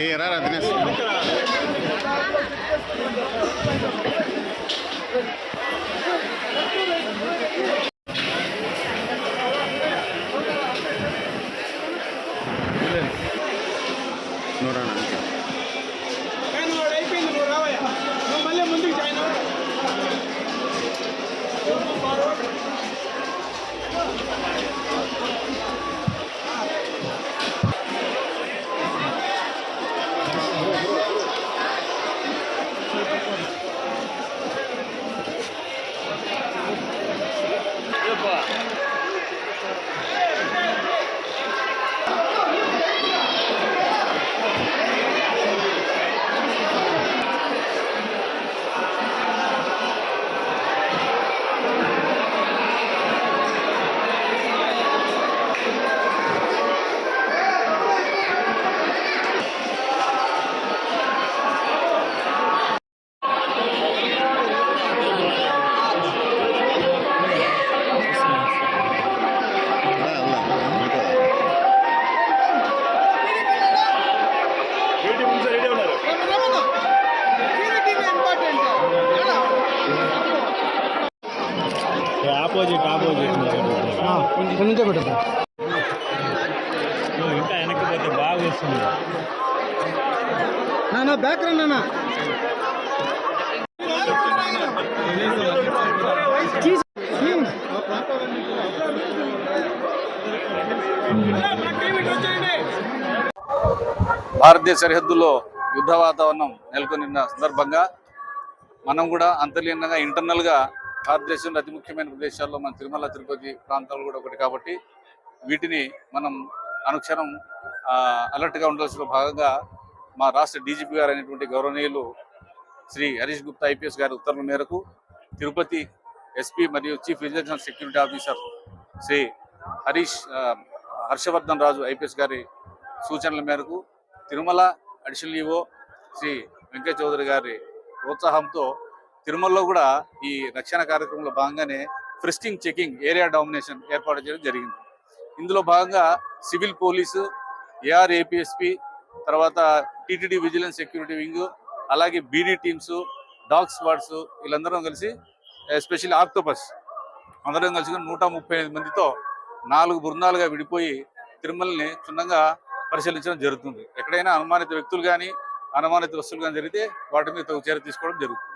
ఏ రా దినేష్ నువ్వు రా ఆపోజిట్ ఆపోజిట్ నుంచో పెట్టదు ఇంకా వెనక్కి పోతే బాగా వస్తుంది. నాన్న బ్యాక్ రా నాన్న భారతదేశ సరిహద్దులో యుద్ధ వాతావరణం నెలకొనిన్న సందర్భంగా మనం కూడా అంతర్లీనంగా ఇంటర్నల్గా భారతదేశంలో అతి ముఖ్యమైన ప్రదేశాల్లో మన తిరుమల తిరుపతి ప్రాంతాలు కూడా ఒకటి కాబట్టి వీటిని మనం అనుక్షణం అలర్ట్గా ఉండాల్సిన భాగంగా మా రాష్ట్ర డీజీపీ గారు అయినటువంటి గౌరవనీయులు శ్రీ హరీష్ గుప్తా ఐపీఎస్ గారి ఉత్తర్వుల మేరకు తిరుపతి ఎస్పీ మరియు chief vigilance security officer Shri Harish Harshavardhan Raju IPS గారి సూచనల మేరకు తిరుమల అడిషనల్ ఈవో శ్రీ వెంకయ్య చౌదరి గారి ప్రోత్సాహంతో తిరుమలలో కూడా ఈ రక్షణ కార్యక్రమంలో భాగంగానే ఫ్రిస్టింగ్ చెకింగ్ ఏరియా డామినేషన్ ఏర్పాటు చేయడం జరిగింది. ఇందులో భాగంగా సివిల్ పోలీసు ఏఆర్ ఏపీఎస్పి తర్వాత టీటీడీ విజిలెన్స్ సెక్యూరిటీ వింగ్ అలాగే బీడీ టీమ్స్ డాగ్ స్క్వాడ్స్ వీళ్ళందరం కలిసి ఎస్పెషల్లీ ఆక్టోపస్ అందరం కలిసి నూట ముప్పై మందితో నాలుగు బృందాలుగా విడిపోయి తిరుమలని క్షుణ్ణంగా పరిశీలించడం జరుగుతుంది. ఎక్కడైనా అనుమానిత వ్యక్తులు కానీ అనుమానిత వస్తువులు కానీ జరిగితే వాటి మీద చర్య తీసుకోవడం జరుగుతుంది.